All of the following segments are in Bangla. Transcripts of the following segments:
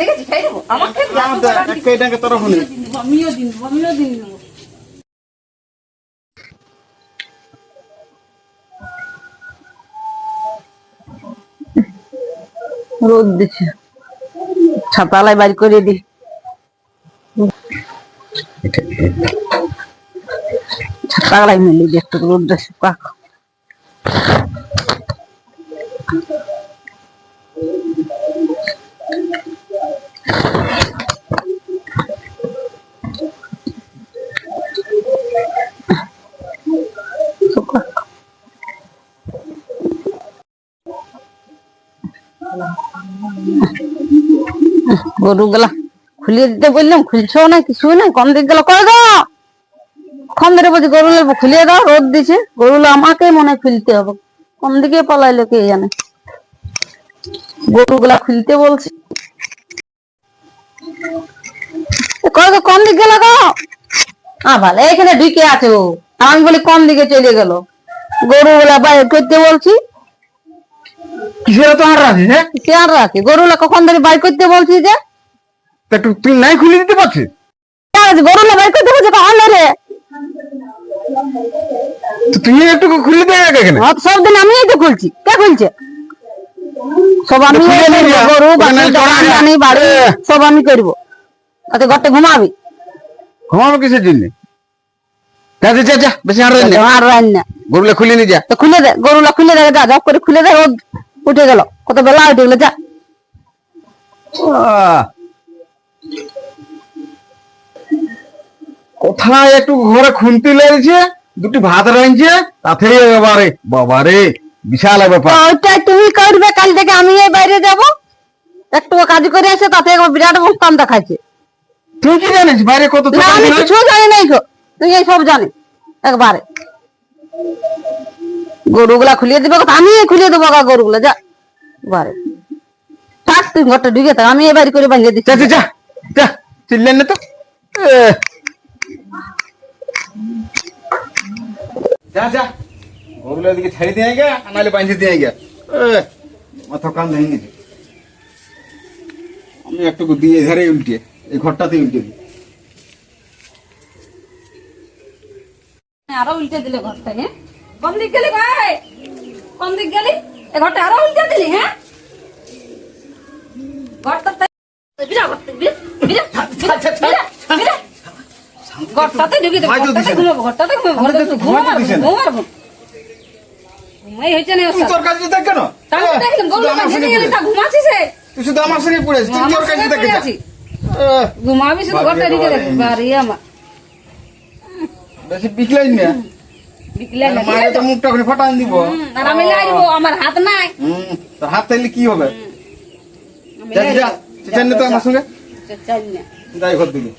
দেখেছি খাই দেবো আমার খেয়ে দিবি, এত বড় আন্টি। একটা এটাকে তরফ নেই আমিও দিন দেবো, আমিও দিন দেবো। রোদ দিচ্ছে ছাতালাই বাড়ি করে দি ছাতালাই মিলি দি একটু রোদ পাক গরু গুলা খুলিয়ে দিতে বললাম খুলছো না কিছু না কম দিক গেল করে দাও কম ধরে বলছি গরু খুলিয়ে দাও রোদ দিছে গরুগুলো আমাকে মনে খুলতে হবে। কোন দিকে পালাইলো কে জানে? গরুগুলা খুলতে বলছি। কোন দিক গেল গো? হ্যাঁ ভালো এখানে ঢুকে আছে ও। আমি বলি কোন দিকে চলে গেল? গরুগুলা বাইরে করতে বলছি। কিসের তো আর রাখি হ্যাঁ? চেয়ার রাখি গরুলা কখন ধরে বাইর করতে বলছি যে? তা তুই নাই খুলে দিতে পারছিস করতে তুই একটু খুলে দে হ্যাঁ, সব দিন আমি তো খুলছি। কে খুলছে? সব আমি গরু ওখানে বাকি চড়া দোকান যা। বাড়ি সব আমি করব। তাতে ঘরটা ঘুমাবি? ঘুমাবো কিসের জন্য? যা যা, যা যা বেশি আর গরুলে খুলে নি যা। তো খুলে দে গরুলা খুলে দে যা করে খুলে দে উঠে গেল। কত বেলা উঠে গেল যা। কোথায় একটু ঘরে খুনতি লেগেছে দুটি ভাত রাঁধছে তাতে এবারে বাবারে বিশাল ব্যাপার। ওইটাই তুমি করবে কাল থেকে আমি এই বাইরে যাব। একটু কাজ করে আসে তাতে বিরাট মুস্কান দেখাচ্ছে। তুই কি জানিস বাইরে কত না আমি কিছু জানি নাই গো। তুই এই সব জানি একবারে। গরুগুলা খুলিয়ে দিবে কথা আমি খুলিয়ে দেবো গা গরুগুলা যা। বারে থাক তুই ঘরটা ঢুকে থাক আমি এবারে করে বাঁধিয়ে দিচ্ছি। যা যা যা যা চিল্লেন না তো? এ। যা যা ওগুলো এদিকে ছেড়ে দিয়ে গে নাহলে বাঁধে দিয়ে গে এ, মাথা কান ভেঙে গেছে আমি একটু দিয়ে ধারে উল্টে এই ঘরটাতে উল্টে দিই আরও উল্টে দিলে ঘরটা হ্যাঁ কোন দিক গেলি ভাই কোন দিক গেলি এ ঘরটা আরও উল্টে দিলি হ্যাঁ ঘরটা তাই- বিরা ঘরটা, বিরা, বিরা, বিরা, বিরা, বিরা। ঘরটাতে ঢুকে দেবো, ঘরটাতে ঘুমাবো, ঘরটাতে ঘুমাবো, ঘুমাবো। ঘুমাই হয়েছে না। তোর কাছে দেখ কেন তাহলে দেখলাম, সঙ্গে গেলে তা ঘুমাচ্ছিস? তুই শুধু আমার সঙ্গে পড়ে আছিস। তুই তোর কাছে দেখ আছিস। ঘুমাবি শুধু ঘরটা ঢুকে রে। বাড়ি আমার। বেশি না বিকেলে না, মায়ের তো মুখটা ওখানে ফাটান দিব আর আমি লাইবো, আমার হাত নাই তোর হাত তাইলে কি হবে যা যা চেঁচান তো আমার সঙ্গে যাই ঘর দিকে?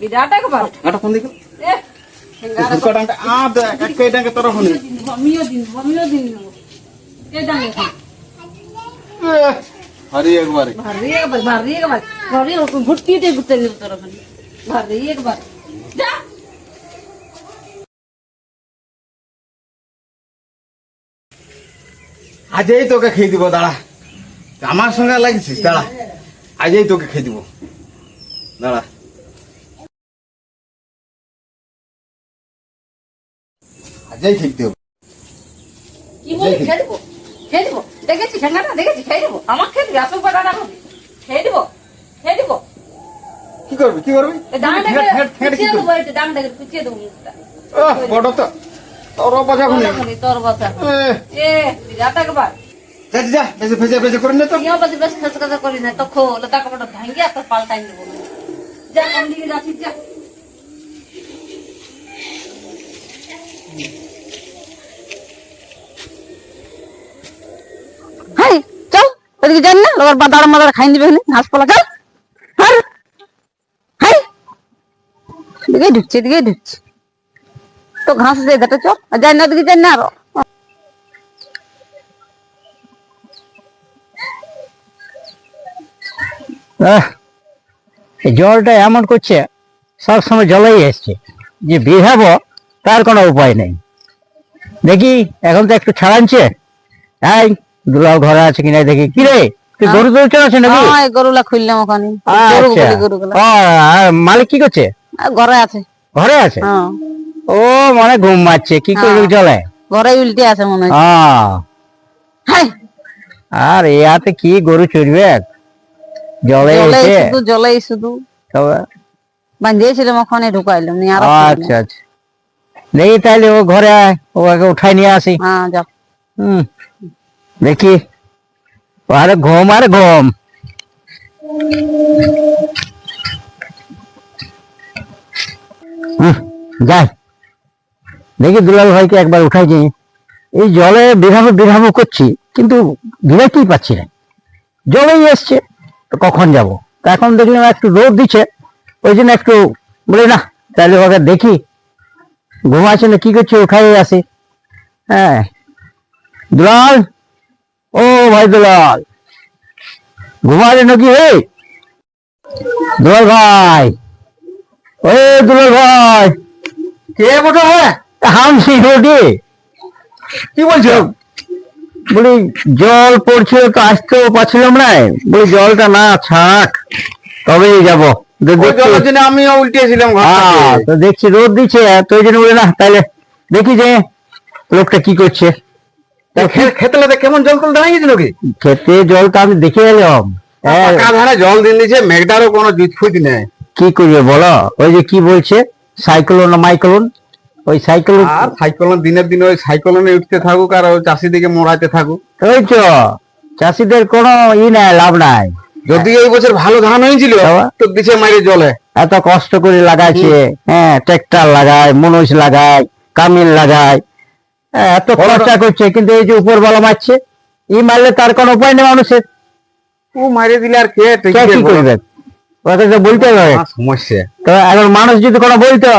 বিরাট একবার। ভারী একবার, ভারী একবার, ভারী ওরকম দিয়ে ঘুরতে তোর ভারী একবার। যা। আজই তোকে খেয়ে দিব দাঁড়া। আমার সঙ্গে লাগিছিস দাঁড়া। আজই তোকে খেয়ে দিব দাঁড়া। আজই খেতে হবে। কি বলি খেয়ে দেবো? খেয়ে দেবো? দেখেছি ঠেঙ্গাটা দেখেছি খেয়ে দেবো? আমার খেয়ে দিবি আসল পাটা রাখবি খেয়ে দেবো? খেয়ে দেবো? কি করবি কি করবি? মুখটা। আহ, বড় তো। তোর বাজা কোনে তোর বাসা এ। একবার। যা করে নে তো। ইয়া বাজে খেস করি না তো খো লতা ভাঙ্গিয়া তো পাল্টাই দেবো যা দিকে যা। হাই চল ওদিকে যান না মাদার খাই দিবে ঘাস পালা হাই। ঢুকছে এদিকে ঢুকছে। তো ঘাস আছে এদাটা চল যাই না ওদিকে যাই না আরও। জলটা এমন করছে সব সময় জলেই এসছে। যে বেরাবো তার কোনো উপায় নেই। দেখি এখন তো একটু ছাড়াচ্ছে এই দুলাল ঘরে আছে কিনা দেখি। কি রে তুই গরু গরু চড়াচ্ছে নাকি? হ্যাঁ গরুলা খুললাম ওখানে। গরু আচ্ছা গরুগুলা। মালিক কি করছে? ঘরে আছে। ঘরে আছে? হ্যাঁ। ও মানে ঘুম মারছে কি করবে হ্যাঁ। চলে? ঘরে উল্টে আছে মনে হয়। আর ইয়াতে কি গরু চড়বে? জলে এসে শুধু তবে বাঁধিয়েছিলাম ওখানে ঢুকাইলাম নিয়ে আর আচ্ছা আচ্ছা। তাহলে ও ঘরে আয় ও আগে উঠাই নিয়ে আসি। হ্যাঁ যাও। হুম। দেখি। আরে ঘুম আরে ঘুম। যাই। দেখি দুলাল ভাইকে একবার উঠাই দিই। এই জলে বিরামো বিরামো করছি, কিন্তু বিরাতেই পাচ্ছি না। জলেই এসছে, তো কখন যাব? এখন দেখলাম একটু রোদ দিচ্ছে, ওই জন্য একটু বলি, না, তাহলে ওকে দেখি। ঘুমাচ্ছে না, কি করছে, উঠাই আসি। হ্যাঁ। দুলাল? ও ভাই দুলাল। ঘুমালে নাকি হে দুলাল ভাই। ও দুলাল ভাই। কে বটে? হ্যাঁ হামসি রোডে। কি বলছো? বলি জল পড়ছিল তো আসতেও পারছিলাম না। বলি জলটা না ছাক তবেই যাব। জলের জন্য আমিও উল্টেছিলাম হ্যাঁ, তো দেখছি রোদ দিচ্ছে তো ওই জন্য বলি না তাহলে দেখি যে লোকটা কি করছে। তা খে- খেতলাতে কেমন জল টল দাঁড়িয়ে গেছিল কি? খেতে জলটা আমি দেখে এলাম। হ্যাঁ, ধারে জল দিন দিছে মেঘটারও কোনো জুতফুট নেই। কি করবে বলো? ওই যে কি বলছে? সাইক্লোন মাইক্লোন? ওই সাইক্লোন আর সাইকেলন দিনের দিন ওই সাইকেলনে উঠতে থাকুক আর ওই চাষিদিকে থাকুক। ওই তো চাষিদের কোনো ই নাই লাভ নাই। যদি এই বছর ভালো ধান হয়েছিল তো দিছে মাইরে জলে। এত কষ্ট করে লাগাইছে হ্যাঁ ট্রাক্টর লাগায় মনুষ লাগায় কামিল লাগায় হ্যাঁ, এত খরচা করছে কিন্তু এই যে উপর বলা মারছে ই মারলে তার কোনো উপায় নেই মানুষের। ও মাইরে দিলে আর কে কে কি করবে? ওকে তো বলতে হবে সমস্যা। তো এখন মানুষ যদি কোনো বলতো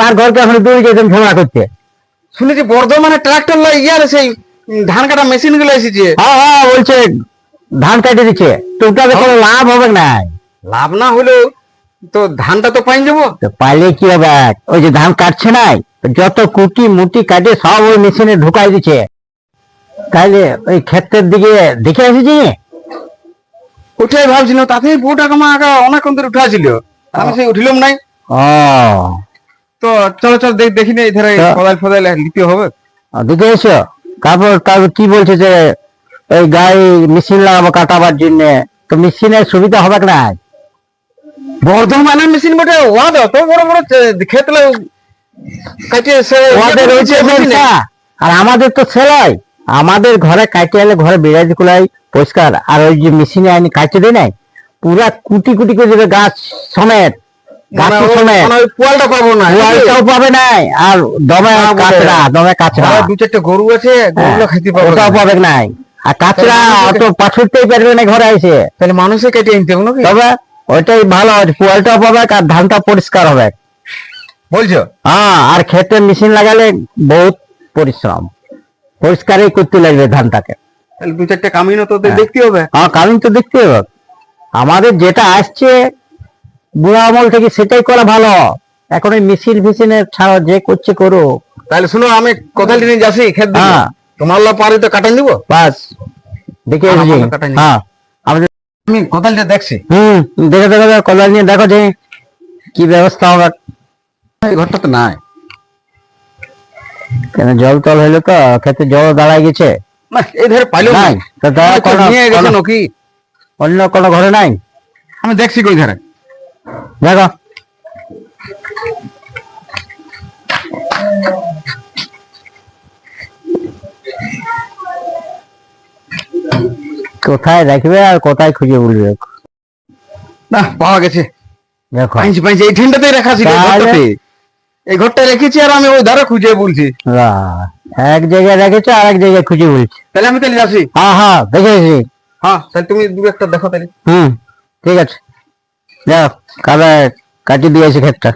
তার ঘরকে এখন দূরে যেতাম ঝগড়া করতে শুনেছি বর্ধমানে ট্রাক্টর লাই ইয়ার সেই ধান কাটা মেশিনগুলো এসেছে। হ্যাঁ হ্যাঁ বলছে ধান কাটে দিচ্ছে। তো ওটাতে কোনো লাভ হবে না। লাভ না হলেও তো ধানটা তো পাই যাব। পাইলে কি হবে? ওই যে ধান কাটছে নাই যত কুটি মুটি কাটে সব ওই মেশিনে ঢুকাই দিচ্ছে। তাইলে ওই ক্ষেত্রের দিকে দেখে এসেছি? ওটাই ভাবছিলাম তাতেই বউ টাকা মা আগা অনেক অন্তর উঠাছিল আমি সেই উঠিলাম নাই। ও। তো চলো চলো দেখ দেখি না এধারে তা- ফদাইল ফদাইল নিতে হবে। দেখে এসো। তারপর তারপর কি বলছে যে ওই গায়ে মেশিন লাগাবো কাটাবার জন্য। তো মেশিনের সুবিধা হবে না বর্ধমানের মেশিন বটে ওয়াদ তো বড় বড় খেতলে কাটে সে ওদের রয়েছে আর আমাদের তো সেলাই আমাদের ঘরে কাটে এলে ঘরে বিরাজি কুলাই পরিষ্কার। আর ওই যে মেশিনে আনি কাটে দেয় নাই পুরা কুটি কুটি করে দেবে গাছ সমেত আর দমে হ্যাঁ, কাঁচরা দমে কাঁচরা। দু চারটে গরু আছে গরুগুলো খেতে পাবো ওটাও পাবে নাই। আর কাঁচরা অত পাছুরতেই পারবে না ঘরে এসে। তাহলে মানুষে কেটে আনতে হবে তবে ওইটাই ভালো পোয়ালটাও পাবে আর ধানটা পরিষ্কার হবে। বলছো? হ্যাঁ আর খেতে মেশিন লাগালে বহুত পরিশ্রম। পরিষ্কারই করতে লাগবে ধানটাকে। তাহলে দু চারটে কামিনও তো হ্যাঁ। দেখতে হবে। হ্যাঁ কারণ তো দেখতে হবে। আমাদের যেটা আসছে বুড়া আমল থেকে সেটাই করা ভালো। এখন ওই মেশিন ফিশিনের ছাড়া যে করছে করো তাহলে শুনো আমি কোথায় নিয়ে যাচ্ছি? খেত হ্যাঁ। তোমার লা পারি তো কাটাই দিব বাস। দেখে নি। হ্যাঁ। আমি কোথালটা দেখছি। হুম দেখে দেখে দেখে নিয়ে দেখো যে কি ব্যবস্থা হবে। এই ঘরটা তো নাই। কেন জল তল হইল তো খেতে জল দাঁড়ায় গেছে। না এই ধারে পাইলো নাই তো নিয়ে গেছে নাকি? অন্য কোনো ঘরে নাই। আমি দেখছি কই ধারে। দেখো। কোথায় রাখবে আর কোথায় খুঁজে বলবে? না পাওয়া গেছে। দেখো। পাইছি পাইছি এই ঠেনটাতেই রাখা ছিল এই ঘরটাতে। এই ঘরটা রেখেছি আর আমি ওই ধারে খুঁজে বলছি। এক জায়গায় রেখেছো আর এক জায়গায় খুঁজে বলছি। তাহলে আমি তাহলে যাচ্ছি। হ্যাঁ হ্যাঁ দেখেছি হ্যাঁ তাহলে তুমি দু একটা দেখো তাহলে। হুম ঠিক আছে। যাও কাদা কাটি দিয়েছে ক্ষেতটা।